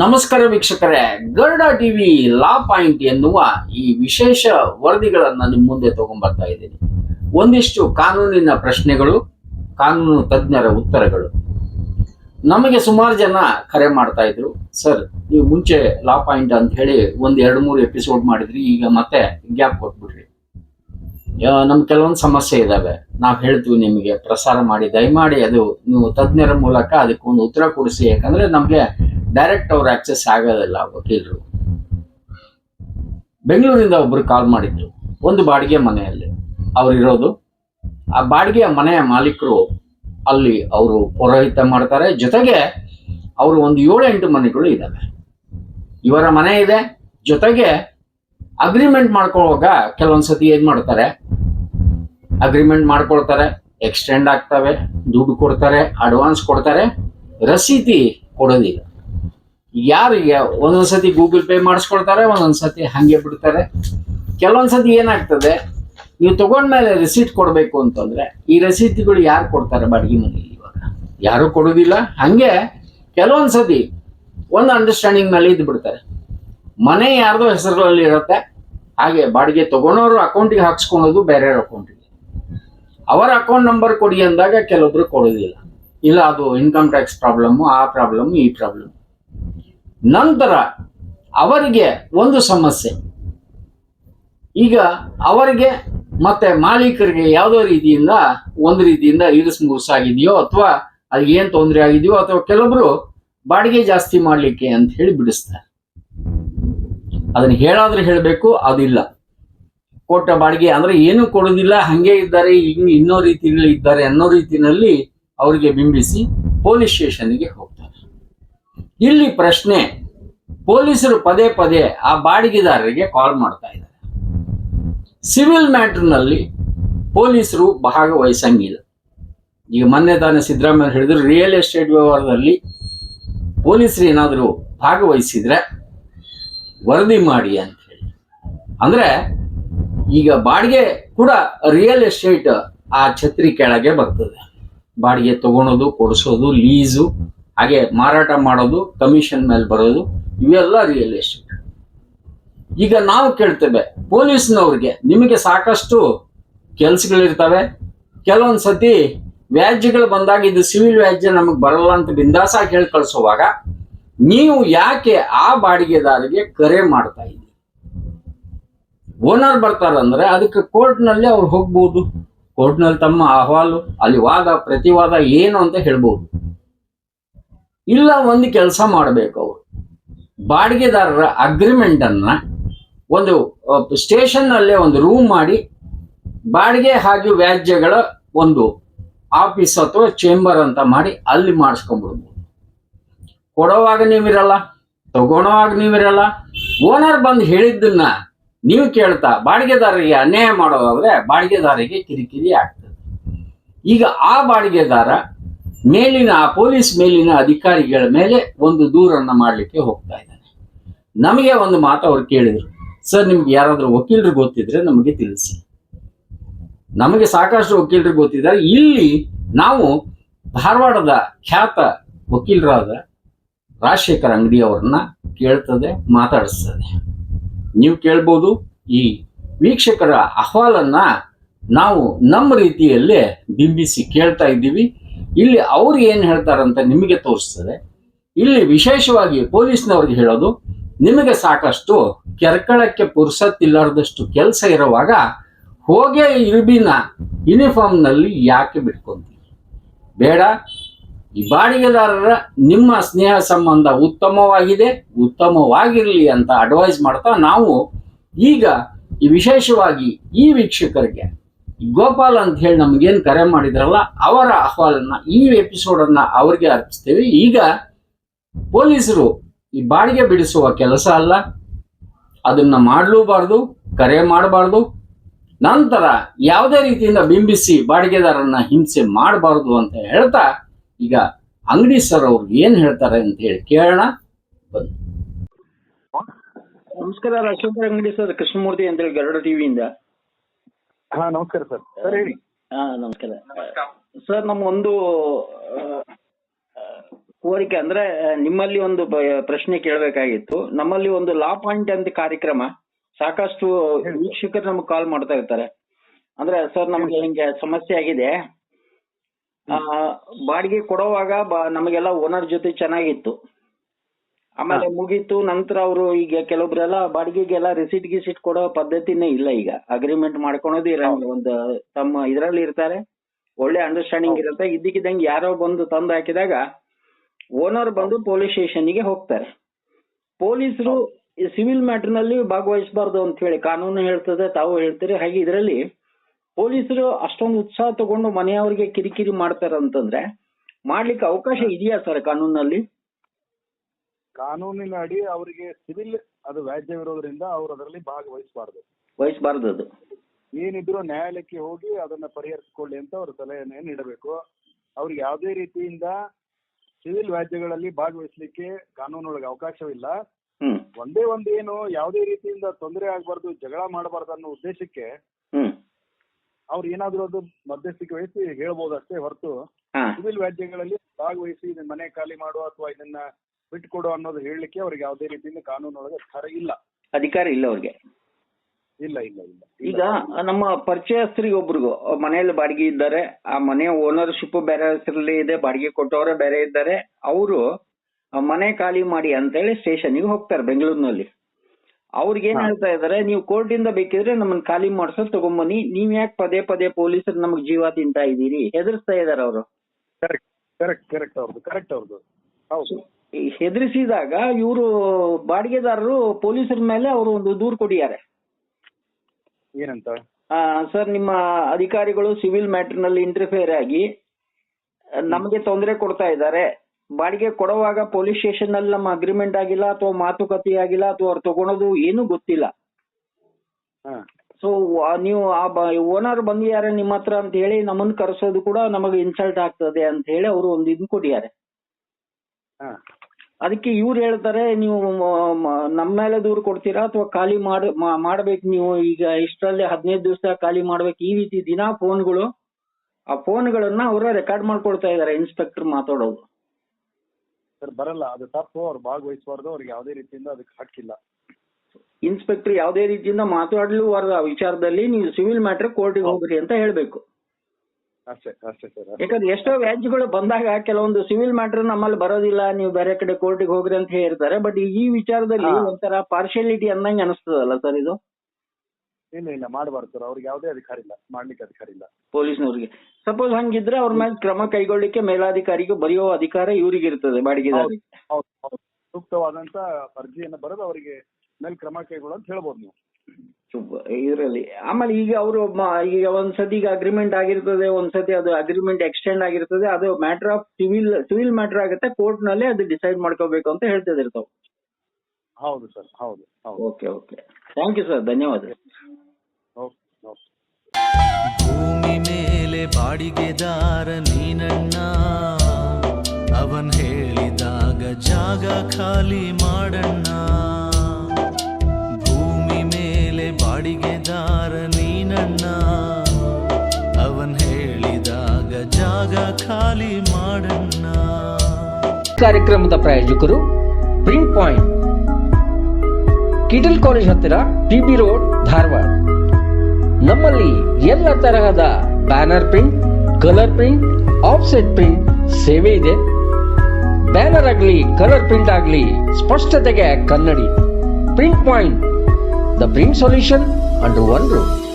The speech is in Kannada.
ನಮಸ್ಕಾರ ವೀಕ್ಷಕರೇ, ಗರುಡ ಟಿವಿ ಲಾ ಪಾಯಿಂಟ್ ಎನ್ನುವ ಈ ವಿಶೇಷ ವರದಿಗಳನ್ನ ನಿಮ್ಮ ಮುಂದೆ ತಗೊಂಡ್ಬರ್ತಾ ಇದ್ದೀನಿ. ಒಂದಿಷ್ಟು ಕಾನೂನಿನ ಪ್ರಶ್ನೆಗಳು, ಕಾನೂನು ತಜ್ಞರ ಉತ್ತರಗಳು. ನಮಗೆ ಸುಮಾರು ಜನ ಕರೆ ಮಾಡ್ತಾ ಇದ್ರು. ಸರ್, ನೀವು ಮುಂಚೆ ಲಾ ಪಾಯಿಂಟ್ ಅಂತ ಹೇಳಿ ಒಂದ್ ಎರಡು ಮೂರು ಎಪಿಸೋಡ್ ಮಾಡಿದ್ರಿ, ಈಗ ಮತ್ತೆ ಗ್ಯಾಪ್ ಕೊಟ್ಬಿಡ್ರಿ. ನಮ್ಗೆ ನಮ್ ಕೆಲವೊಂದು ಸಮಸ್ಯೆ ಇದಾವೆ. ನಾವ್ ಹೇಳ್ತೀವಿ ನಿಮಗೆ ಪ್ರಸಾರ ಮಾಡಿ, ದಯಮಾಡಿ ಅದು ನೀವು ತಜ್ಞರ ಮೂಲಕ ಅದಕ್ಕೊಂದು ಉತ್ತರ ಕೊಡಿಸಿ, ಯಾಕಂದ್ರೆ ನಮ್ಗೆ ಡೈರೆಕ್ಟ್ ಅವ್ರ ಆಕ್ಸೆಸ್ ಆಗೋದಿಲ್ಲ ವಕೀಲರು. ಬೆಂಗಳೂರಿಂದ ಒಬ್ಬರು ಕಾಲ್ ಮಾಡಿದ್ರು, ಒಂದು ಬಾಡಿಗೆ ಮನೆಯಲ್ಲಿ. ಅವ್ರು ಇರೋದು. ಆ ಬಾಡಿಗೆಯ ಮನೆಯ ಮಾಲೀಕರು ಅಲ್ಲಿ ಅವರು ಪೌರೋಹಿತ್ಯ ಮಾಡ್ತಾರೆ. ಜೊತೆಗೆ ಅವರು ಒಂದು ಏಳು ಎಂಟು ಮನೆಗಳು ಇದ್ದಾವೆ ಇವರ ಮನೆ ಇದೆ. ಜೊತೆಗೆ ಅಗ್ರಿಮೆಂಟ್ ಮಾಡ್ಕೊಳ್ಳುವಾಗ ಕೆಲವೊಂದ್ಸತಿ ಏನ್ ಮಾಡ್ತಾರೆ? ಅಗ್ರಿಮೆಂಟ್ ಮಾಡ್ಕೊಳ್ತಾರೆ ಎಕ್ಸ್ಟೆಂಡ್ ಆಗ್ತವೆ, ದುಡ್ಡು ಕೊಡ್ತಾರೆ ಅಡ್ವಾನ್ಸ್ ಕೊಡ್ತಾರೆ. ರಸೀದಿ ಕೊಡೋದಿಲ್ಲ. ಯಾರಿಗೆ ಒಂದೊಂದ್ಸತಿ ಗೂಗಲ್ ಪೇ ಮಾಡಿಸ್ಕೊಡ್ತಾರೆ ಒಂದೊಂದ್ಸತಿ ಹಂಗೆ ಬಿಡ್ತಾರೆ. ಕೆಲವೊಂದ್ಸತಿ ಏನಾಗ್ತದೆ, ನೀವು ತಗೊಂಡ್ಮೇಲೆ ರಿಸೀಟ್ ಕೊಡಬೇಕು ಅಂತಂದ್ರೆ, ಈ ರಸೀದಿಗಳು ಯಾರು ಕೊಡ್ತಾರೆ ಬಾಡಿಗೆ ಮನೆಯಲ್ಲಿ ಇವಾಗ? ಯಾರು ಕೊಡೋದಿಲ್ಲ. ಹಂಗೆ ಕೆಲವೊಂದ್ಸತಿ ಒಂದು ಅಂಡರ್ಸ್ಟ್ಯಾಂಡಿಂಗ್ ಮೇಲೆ ಇದ್ದು ಬಿಡ್ತಾರೆ. ಮನೆ ಯಾರ್ದೋ ಹೆಸರುಗಳಲ್ಲಿ ಇರುತ್ತೆ. ಹಾಗೆ ಬಾಡಿಗೆ ತಗೊಳೋರು ಅಕೌಂಟಿಗೆ ಹಾಕ್ಸ್ಕೊಳೋದು ಬೇರೆ ಅಕೌಂಟಿಗೆ ಅವರ ಅಕೌಂಟ್ ನಂಬರ್ ಕೊಡಿ ಅಂದಾಗ ಕೆಲವೊಬ್ರು ಕೊಡೋದಿಲ್ಲ. ಇಲ್ಲ, ಅದು ಇನ್ಕಮ್ ಟ್ಯಾಕ್ಸ್ ಪ್ರಾಬ್ಲಮ್ ಆ ಪ್ರಾಬ್ಲಮ್ ಈ ಪ್ರಾಬ್ಲಮ್ ನಂತರ ಅವರಿಗೆ ಒಂದು ಸಮಸ್ಯೆ. ಈಗ ಅವರಿಗೆ ಮತ್ತೆ ಮಾಲೀಕರಿಗೆ ಯಾವುದೋ ರೀತಿಯಿಂದ ಒಂದು ರೀತಿಯಿಂದ ಇರಿಸ್ ಮುಗಿಸಾಗಿದೆಯೋ ಅಥವಾ ಅದು ಏನು ತೊಂದರೆ ಆಗಿದೆಯೋ ಅಥವಾ ಕೆಲವೊಬ್ರು ಬಾಡಿಗೆ ಜಾಸ್ತಿ ಮಾಡಲಿಕ್ಕೆ ಅಂತ ಹೇಳಿ ಬಿಡಿಸ್ತಾರೆ. ಅದನ್ನ ಹೇಳಾದ್ರೆ ಹೇಳಬೇಕು, ಅದಿಲ್ಲ. ಕೊಟ್ಟ ಬಾಡಿಗೆ ಅಂದ್ರೆ ಏನು ಕೊಡೋದಿಲ್ಲ, ಹಂಗೆ ಇದ್ದಾರೆ, ಇನ್ನು ಇನ್ನೋ ರೀತಿಯಲ್ಲಿ ಇದ್ದಾರೆ ಅನ್ನೋ ರೀತಿಯಲ್ಲಿ ಅವರಿಗೆ ಬಿಂಬಿಸಿ ಪೊಲೀಸ್ ಸ್ಟೇಷನ್ಗೆ ಹೋಗ್ತಾರೆ. ಇಲ್ಲಿ ಪ್ರಶ್ನೆ, ಪೊಲೀಸರು ಪದೇ ಪದೇ ಆ ಬಾಡಿಗೆದಾರರಿಗೆ ಕಾಲ್ ಮಾಡ್ತಾ ಇದ್ದಾರೆ. ಸಿವಿಲ್ ಮ್ಯಾಟರ್ನಲ್ಲಿ ಪೊಲೀಸರು ಭಾಗವಹಿಸಂಗಿಲ್ಲ. ಈಗ ಮೊನ್ನೆ ತಾನೇ ಸಿದ್ದರಾಮಯ್ಯ ಹೇಳಿದ್ರು ರಿಯಲ್ ಎಸ್ಟೇಟ್ ವ್ಯವಹಾರದಲ್ಲಿ ಪೊಲೀಸರು ಏನಾದರೂ ಭಾಗವಹಿಸಿದ್ರೆ ವರದಿ ಮಾಡಿ ಅಂತ ಹೇಳಿ. ಅಂದ್ರೆ ಈಗ ಬಾಡಿಗೆ ಕೂಡ ರಿಯಲ್ ಎಸ್ಟೇಟ್ ಆ ಛತ್ರಿ ಕೆಳಗೆ ಬರ್ತದೆ. ಬಾಡಿಗೆ ತಗೊಳೋದು, ಕೊಡಿಸೋದು ಲೀಸು ಹಾಗೆ ಮಾರಾಟ ಮಾಡೋದು ಕಮಿಷನ್ ಮೇಲೆ ಬರೋದು, ಇವೆಲ್ಲ ರಿಯಲ್ ಎಸ್ಟೇಟ್ ಈಗ ನಾವು ಕೇಳ್ತೇವೆ, ಪೊಲೀಸ್ನವ್ರಿಗೆ ನಿಮಗೆ ಸಾಕಷ್ಟು ಕೆಲಸಗಳಿರ್ತವೆ. ಕೆಲವೊಂದು ಸತಿ ವ್ಯಾಜ್ಯಗಳು ಬಂದಾಗ ಇದು ಸಿವಿಲ್ ವ್ಯಾಜ್ಯ ನಮಗೆ ಬರಲ್ಲ ಅಂತ ಬಿಂದಾಸ ಹೇಳಿ ಕಳಿಸುವಾಗ, ನೀವು ಯಾಕೆ ಆ ಬಾಡಿಗೆದಾರಿಗೆ ಕರೆ ಮಾಡ್ತಾ ಇದ್ದೀರಿ? ಓನರ್ ಬರ್ತಾರಂದ್ರೆ ಅದಕ್ಕೆ ಕೋರ್ಟ್ನಲ್ಲಿ ಅವ್ರು ಹೋಗ್ಬೋದು. ಕೋರ್ಟ್ನಲ್ಲಿ ತಮ್ಮ ಅಹವಾಲು ಅಲ್ಲಿ ವಾದ ಪ್ರತಿವಾದ ಏನು ಅಂತ ಹೇಳ್ಬೋದು. ಇಲ್ಲ ಒಂದು ಕೆಲಸ ಮಾಡಬೇಕು ಅವರು. ಬಾಡಿಗೆದಾರರ ಅಗ್ರಿಮೆಂಟ್ ಅನ್ನ ಒಂದು ಸ್ಟೇಷನ್ ನಲ್ಲೇ ಒಂದು ರೂಮ್ ಮಾಡಿ, ಬಾಡಿಗೆ ಹಾಗೂ ವ್ಯಾಜ್ಯಗಳ ಒಂದು ಆಫೀಸ್ ಅಥವಾ ಚೇಂಬರ್ ಅಂತ ಮಾಡಿ ಅಲ್ಲಿ ಮಾಡಿಸ್ಕೊಂಡ್ಬಿಡ್ಬೋದು. ಕೊಡೋವಾಗ ನೀವಿರಲ್ಲ, ತಗೊಳೋವಾಗ ನೀವಿರಲ್ಲ ಓನರ್ ಬಂದು ಹೇಳಿದ್ದನ್ನ ನೀವು ಕೇಳ್ತಾ, ಬಾಡಿಗೆದಾರರಿಗೆ ಅನ್ಯಾಯ ಮಾಡೋದಾದ್ರೆ ಬಾಡಿಗೆದಾರರಿಗೆ ಕಿರಿಕಿರಿ ಆಗ್ತದೆ. ಈಗ ಆ ಬಾಡಿಗೆದಾರ ಮೇಲಿನ, ಆ ಪೊಲೀಸ್ ಮೇಲಿನ ಅಧಿಕಾರಿಗಳ ಮೇಲೆ ಒಂದು ದೂರನ್ನ ಮಾಡಲಿಕ್ಕೆ ಹೋಗ್ತಾ ಇದ್ದಾನೆ. ನಮಗೆ ಒಂದು ಮಾತು ಅವ್ರು ಕೇಳಿದ್ರು. ಸರ್, ನಿಮ್ಗೆ ಯಾರಾದರೂ ವಕೀಲರು ಗೊತ್ತಿದ್ರೆ ನಮಗೆ ತಿಳಿಸಿ. ನಮಗೆ ಸಾಕಷ್ಟು ವಕೀಲರು ಗೊತ್ತಿದ್ದಾರೆ. ಇಲ್ಲಿ ನಾವು ಧಾರವಾಡದ ಖ್ಯಾತ ವಕೀಲರಾದ ರಾಜಶೇಖರ್ ಅಂಗಡಿ ಅವ್ರನ್ನ ಕೇಳ್ತದೆ, ಮಾತಾಡಿಸ್ತದೆ. ನೀವು ಕೇಳ್ಬೋದು, ಈ ವೀಕ್ಷಕರ ಅಹವಾಲನ್ನ ನಾವು ನಮ್ಮ ರೀತಿಯಲ್ಲೇ ಬಿಂಬಿಸಿ ಕೇಳ್ತಾ ಇದ್ದೀವಿ. ಇಲ್ಲಿ ಅವ್ರು ಏನ್ ಹೇಳ್ತಾರಂತ ನಿಮಗೆ ತೋರಿಸ್ತದೆ. ಇಲ್ಲಿ ವಿಶೇಷವಾಗಿ ಪೊಲೀಸ್ನವ್ರಿಗೆ ಹೇಳೋದು, ನಿಮಗೆ ಸಾಕಷ್ಟು ಕೆರ್ಕಳಕ್ಕೆ ಪುರ್ಸತ್ತಿಲ್ಲಾರ್ದಷ್ಟು ಕೆಲಸ ಇರುವಾಗ ಹೋಗೇ ಇರ್ಬಿನ ಯೂನಿಫಾರ್ಮ್ನಲ್ಲಿ ಯಾಕೆ ಬಿಟ್ಕೊಂತೀವಿ ಬೇಡ, ಈ ಬಾಡಿಗೆದಾರರ ನಿಮ್ಮ ಸ್ನೇಹ ಸಂಬಂಧ ಉತ್ತಮವಾಗಿದೆ, ಉತ್ತಮವಾಗಿರಲಿ ಅಂತ ಅಡ್ವೈಸ್ ಮಾಡ್ತಾ ನಾವು ಈಗ ಈ ವಿಶೇಷವಾಗಿ ಈ ವೀಕ್ಷಕರಿಗೆ ಗೋಪಾಲ್ ಅಂತ ಹೇಳಿ ನಮಗೇನು ಕರೆ ಮಾಡಿದ್ರಲ್ಲ, ಅವರ ಅಹವಾಲನ್ನ, ಈ ಎಪಿಸೋಡ್ ಅನ್ನ ಅವ್ರಿಗೆ ಅರ್ಪಿಸ್ತೇವೆ. ಈಗ ಪೊಲೀಸರು ಈ ಬಾಡಿಗೆ ಬಿಡಿಸುವ ಕೆಲಸ ಅಲ್ಲ, ಅದನ್ನ ಮಾಡಲೂಬಾರ್ದು, ಕರೆ ಮಾಡಬಾರ್ದು. ನಂತರ ಯಾವುದೇ ರೀತಿಯಿಂದ ಬಿಂಬಿಸಿ ಬಾಡಿಗೆದಾರನ್ನ ಹಿಂಸೆ ಮಾಡಬಾರ್ದು ಅಂತ ಹೇಳ್ತಾ, ಈಗ ಅಂಗಡಿ ಸರ್ ಅವ್ರು ಏನ್ ಹೇಳ್ತಾರೆ ಅಂತ ಹೇಳಿ ಕೇಳೋಣ. ಬನ್ನಿ. ನಮಸ್ಕಾರ, ರಾಜಶೇಖರ್ ಅಂಗಡಿ ಸರ್, ಕೃಷ್ಣಮೂರ್ತಿ ಅಂತ ಹೇಳಿ ಗರಡ ಟಿವಿಯಿಂದ. ಹಾ ನಮಸ್ಕಾರ ಸರ್. ಸರ್ ಹೇಳಿ. ಹಾ ನಮಸ್ಕಾರ. ಸರ್ ನಮ್ಮ ಒಂದು ಕೋರಿಕೆ ಅಂದ್ರೆ ನಿಮ್ಮಲ್ಲಿ ಒಂದು ಪ್ರಶ್ನೆ ಕೇಳಬೇಕಾಗಿತ್ತು. ನಮ್ಮಲ್ಲಿ ಒಂದು ಲಾ ಪಾಯಿಂಟ್ ಅಂತ ಕಾರ್ಯಕ್ರಮ ಸಾಕಷ್ಟು ವೀಕ್ಷಕರು ನಮ್ಗೆ ಕಾಲ್ ಮಾಡ್ತಾ ಇರ್ತಾರೆ. ಅಂದ್ರೆ ಸರ್ ನಮ್ಗೆ ಹಿಂಗೆ ಸಮಸ್ಯೆ ಆಗಿದೆ. ಆ, ಬಾಡಿಗೆ ಕೊಡುವಾಗ ಬ- ನಮಗೆಲ್ಲ ಓನರ್ ಜೊತೆ ಚೆನ್ನಾಗಿತ್ತು. ಆಮೇಲೆ ಮುಗೀತು ನಂತರ ಅವರು ಈಗ ಕೆಲವೊಬ್ರೆಲ್ಲ ಬಾಡಿಗೆಗೆಲ್ಲ ರಿಸಿಟ್ ಗಿಸಿಟ್ ಕೊಡೋ ಪದ್ಧತಿನೇ ಇಲ್ಲ ಈಗ. ಅಗ್ರಿಮೆಂಟ್ ಮಾಡ್ಕೊಳೋದು ಇರಂಗಿಲ್ಲ ಒಂದು ತಮ್ಮ ಇದರಲ್ಲಿ ಇರ್ತಾರೆ ಒಳ್ಳೆ ಅಂಡರ್ಸ್ಟ್ಯಾಂಡಿಂಗ್ ಇರುತ್ತೆ. ಇದ್ದಕ್ಕಿದ್ದಂಗೆ ಯಾರೋ ಬಂದು ತಂದು ಹಾಕಿದಾಗ ಓನರ್ ಬಂದು ಪೊಲೀಸ್ ಸ್ಟೇಷನ್ಗೆ ಹೋಗ್ತಾರೆ. ಪೊಲೀಸರು ಸಿವಿಲ್ ಮ್ಯಾಟರ್ನಲ್ಲಿ ಭಾಗವಹಿಸಬಾರ್ದು ಅಂತ ಹೇಳಿ ಕಾನೂನು ಹೇಳ್ತದೆ ತಾವು ಹೇಳ್ತೀರಿ. ಹಾಗೆ ಇದರಲ್ಲಿ ಪೊಲೀಸರು ಅಷ್ಟೊಂದು ಉತ್ಸಾಹ ತಗೊಂಡು ಮನೆಯವರಿಗೆ ಕಿರಿಕಿರಿ ಮಾಡ್ತಾರೆ ಅಂತಂದ್ರೆ ಮಾಡ್ಲಿಕ್ಕೆ ಅವಕಾಶ ಇದೆಯಾ ಸರ್ ಕಾನೂನಲ್ಲಿ? ಕಾನೂನಿನ ಅಡಿ ಅವರಿಗೆ ಸಿವಿಲ್ ಅದು ವ್ಯಾಜ್ಯವಿರೋದ್ರಿಂದ ಅವರು ಅದರಲ್ಲಿ ಭಾಗವಹಿಸಬಾರದು. ವಹಿಸಬಾರ್ದು ಅದು. ಏನಿದ್ರು ನ್ಯಾಯಾಲಯಕ್ಕೆ ಹೋಗಿ ಅದನ್ನ ಪರಿಹರಿಸಿಕೊಳ್ಳಿ ಅಂತ ಅವ್ರ ಸಲಹೆಯನ್ನು ನೀಡಬೇಕು. ಅವ್ರಿಗೆ ಯಾವುದೇ ರೀತಿಯಿಂದ ಸಿವಿಲ್ ವ್ಯಾಜ್ಯಗಳಲ್ಲಿ ಭಾಗವಹಿಸಲಿಕ್ಕೆ ಕಾನೂನೊಳಗೆ ಅವಕಾಶವಿಲ್ಲ ಹ್ಮ್. ಒಂದೇ ಒಂದು ಏನು ಯಾವುದೇ ರೀತಿಯಿಂದ ತೊಂದರೆ ಆಗಬಾರ್ದು ಜಗಳ ಮಾಡಬಾರ್ದು ಅನ್ನೋ ಉದ್ದೇಶಕ್ಕೆ ಹ್ಮ್. ಅವ್ರು ಏನಾದ್ರೂ ಅದು ಮಧ್ಯಸ್ಥಿಕೆ ವಹಿಸಿ ಹೇಳ್ಬೋದಷ್ಟೇ ಹೊರತು ಹಾ. ಸಿವಿಲ್ ವ್ಯಾಜ್ಯಗಳಲ್ಲಿ ಭಾಗವಹಿಸಿ ಇದನ್ನ ಮನೆ ಖಾಲಿ ಮಾಡುವ ಅಥವಾ ಇದನ್ನ ಬಿಟ್ಕೊಡು ಅನ್ನೋದು ಹೇಳಲಿಕ್ಕೆ ಅವ್ರಿಗೆ ಯಾವುದೇ ರೀತಿಯಿಂದ ಕಾನೂನೊಳಗೆ ಅಧಿಕಾರ ಇಲ್ಲ. ಅಧಿಕಾರ ಇಲ್ಲ ಅವ್ರಿಗೆ. ಇಲ್ಲ ಇಲ್ಲ ಇಲ್ಲ. ಈಗ ನಮ್ಮ ಪರಿಚಯಸ್ಥರಿಗೆ ಒಬ್ರಿಗೂ ಮನೆಯಲ್ಲಿ ಬಾಡಿಗೆ ಇದ್ದಾರೆ ಆ ಮನೆ ಓನರ್ಶಿಪ್ ಬೇರೆ ಹೆಸರಲ್ಲಿ ಇದೆ ಬಾಡಿಗೆ ಕೊಟ್ಟವರೇ ಬೇರೆ ಇದ್ದಾರೆ ಅವರು ಮನೆ ಖಾಲಿ ಮಾಡಿ ಅಂತೇಳಿ ಸ್ಟೇಷನ್ಗೆ ಹೋಗ್ತಾರೆ ಬೆಂಗಳೂರಿನಲ್ಲಿ. ಅವ್ರಿಗೆ ಏನ್ ಹೇಳ್ತಾ ಇದಾರೆ ನೀವು ಕೋರ್ಟ್ ಇಂದ ಬೇಕಿದ್ರೆ ನಮ್ಮನ್ನ ಖಾಲಿ ಮಾಡ್ಸೋದ್ ತಗೊಂಬನ್ನಿ ನೀವ್ ಯಾಕೆ ಪದೇ ಪದೇ ಪೊಲೀಸರು ನಮಗ್ ಜೀವ ತಿಂತಾ ಇದೀರಿ? ಹೆದರ್ಸ್ತಾ ಇದಾರೆ ಅವರು. ಕರೆಕ್ಟ್ ಕರೆಕ್ಟ್ ಕರೆಕ್ಟ್ ಅವ್ರದ್ದು ಕರೆಕ್ಟ್ ಅವ್ರದ್ದು ಹೌದು. ಹೆದರಿಸಿದಾಗ ಇವರು ಬಾಡಿಗೆದಾರರು ಪೊಲೀಸರ ಮೇಲೆ ಅವರು ಒಂದು ದೂರು ಕೊಡಿಯಾರೆ. ಏನಂತ? ಸರ್ ನಿಮ್ಮ ಅಧಿಕಾರಿಗಳು ಸಿವಿಲ್ ಮ್ಯಾಟರ್ನಲ್ಲಿ ಇಂಟರ್ಫಿಯರ್ ಆಗಿ ನಮಗೆ ತೊಂದರೆ ಕೊಡ್ತಾ ಇದ್ದಾರೆ. ಬಾಡಿಗೆ ಕೊಡುವಾಗ ಪೊಲೀಸ್ ಸ್ಟೇಷನ್ನಲ್ಲಿ ನಮ್ಮ ಅಗ್ರಿಮೆಂಟ್ ಆಗಿಲ್ಲ ಅಥವಾ ಮಾತುಕತೆ ಆಗಿಲ್ಲ ಅಥವಾ ಅವ್ರು ತಗೊಳೋದು ಏನು ಗೊತ್ತಿಲ್ಲ. ಹಾ. ಸೊ ನೀವು ಆ ಓನರ್ ಬಂದಿದ್ದಾರೆ ನಿಮ್ಮ ಹತ್ರ ಅಂತ ಹೇಳಿ ನಮ್ಮನ್ನ ಕರೆಸೋದು ಕೂಡ ನಮಗೆ ಇನ್ಸಲ್ಟ್ ಆಗ್ತದೆ ಅಂತ ಹೇಳಿ ಅವರು ಒಂದು ಇದನ್ನ ಕೊಡಿಯಾರೆ. ಹಾ. ಅದಕ್ಕೆ ಇವ್ರು ಹೇಳ್ತಾರೆ ನೀವು ನಮ್ಮ ಮೇಲೆ ದೂರು ಕೊಡ್ತೀರಾ ಅಥವಾ ಖಾಲಿ ಮಾಡ್ಬೇಕು ನೀವು ಈಗ ಇಷ್ಟರಲ್ಲಿ ಹದಿನೈದು ದಿವಸ ಖಾಲಿ ಮಾಡ್ಬೇಕು ಈ ರೀತಿ ದಿನಾ ಫೋನ್ಗಳು ಆ ಫೋನ್ಗಳನ್ನ ಅವರ ರೆಕಾರ್ಡ್ ಮಾಡ್ಕೊಳ್ತಾ ಇದ್ದಾರೆ ಇನ್ಸ್ಪೆಕ್ಟರ್ ಮಾತಾಡೋದು. ಸರ್ ಬರಲ್ಲ ಅದು ತಪ್ಪು ಅವ್ರು ಭಾಗವಹಿಸಬಾರ್ದು ಅವ್ರಿಗೆ ಯಾವುದೇ ರೀತಿಯಿಂದ ಅದಕ್ಕೆ ಹಾಕಿಲ್ಲ. ಇನ್ಸ್ಪೆಕ್ಟರ್ ಯಾವುದೇ ರೀತಿಯಿಂದ ಮಾತಾಡಲು ಆ ವಿಚಾರದಲ್ಲಿ ನೀವು ಸಿವಿಲ್ ಮ್ಯಾಟರ್ ಕೋರ್ಟಿಗೆ ಹೋಗ್ರಿ ಅಂತ ಹೇಳ್ಬೇಕು. ಅಷ್ಟೇ ಅಷ್ಟೇ ಸರ್ ಯಾಕಂದ್ರೆ ಎಷ್ಟೋ ವ್ಯಾಜ್ಯಗಳು ಬಂದಾಗ ಕೆಲವೊಂದು ಸಿವಿಲ್ ಮ್ಯಾಟರ್ ನಮ್ಮಲ್ಲಿ ಬರೋದಿಲ್ಲ ನೀವು ಬೇರೆ ಕಡೆ ಕೋರ್ಟಿಗೆ ಹೋಗ್ರಿ ಅಂತ ಹೇಳ್ತಾರೆ ಬಟ್ ಈ ವಿಚಾರದಲ್ಲಿ. ಒಂಥರ ಪಾರ್ಶಿಯಾಲಿಟಿ ಅಂದಂಗೆ ಅನಿಸ್ತದಲ್ಲ ಸರ್ ಇದು? ಇಲ್ಲ ಇಲ್ಲ ಮಾಡಬಾರ್ದು ಸರ್ ಅವ್ರಿಗೆ ಯಾವುದೇ ಅಧಿಕಾರ ಇಲ್ಲ ಮಾಡ್ಲಿಕ್ಕೆ ಅಧಿಕಾರ ಇಲ್ಲ. ಪೊಲೀಸ್ನವ್ರಿಗೆ. ಸಪೋಸ್ ಹಂಗಿದ್ರೆ ಅವ್ರ ಮೇಲೆ ಕ್ರಮ ಕೈಗೊಳ್ಳಿಕ್ಕೆ ಮೇಲಾಧಿಕಾರಿಗೆ ಬರೆಯೋ ಅಧಿಕಾರ ಇವ್ರಿಗೆ ಇರ್ತದೆ ಬಾಡಿಗೆದಾರರಿಗೆ. ಸೂಕ್ತವಾದಂತ ಅರ್ಜಿಯನ್ನು ಬರೆದು ಅವರಿಗೆ ಮೇಲೆ ಕ್ರಮ ಕೈಗೊಳ್ಳೋ ಅಂತ ಹೇಳ್ಬೋದು ನೀವು. ಇದರಲ್ಲಿ. ಆಮೇಲೆ ಈಗ ಅವರು ಈಗ ಒಂದ್ಸತಿ ಈಗ ಅಗ್ರಿಮೆಂಟ್ ಆಗಿರ್ತದೆ ಒಂದ್ಸತಿ ಅದು ಅಗ್ರಿಮೆಂಟ್ ಎಕ್ಸ್ಟೆಂಡ್ ಆಗಿರ್ತದೆ ಅದು matter of civil civil matter ಆಗುತ್ತೆ ಕೋರ್ಟ್ನಲ್ಲಿ ಅದು ಡಿಸೈಡ್ ಮಾಡ್ಕೋಬೇಕು ಅಂತ ಹೇಳ್ತಿದಿರ್ತಾವ ಹೌದು ಸರ್ ಹೌದು okay okay. Thank you sir ಧನ್ಯವಾದ. Okay okay. ಭೂಮಿ ಮೇಲೆ ಬಾಡಿಗೆದಾರ ನೀನಣ್ಣ. ಅವನ್ ಹೇಳಿದಾಗ ಜಾಗ ಖಾಲಿ ಮಾಡಣ್ಣ. ಬಾಡಿಗೆದಾರ ನೀನಣ್ಣ. ಅವನ್ ಹೇಳಿದಾಗ ಜಾಗ ಖಾಲಿ ಮಾಡಣ್ಣ. ಕಾರ್ಯಕ್ರಮದ ಪ್ರಾಯೋಜಕರು ಪ್ರಿಂಟ್ ಪಾಯಿಂಟ್. ಕಿಟಲ್ ಕಾಲೇಜ್ ಹತ್ತಿರ ಟಿ ರೋಡ್, ಧಾರವಾಡ. ನಮ್ಮಲ್ಲಿ ಎಲ್ಲ ತರಹದ banner print, colour print, offset print ಸೇವೆ ಇದೆ. ಬ್ಯಾನರ್ ಆಗಲಿ, ಕಲರ್ ಪ್ರಿಂಟ್ ಆಗಲಿ ಸ್ಪಷ್ಟತೆಗೆ ಕನ್ನಡಿ. Print point the Prem solution under one roof.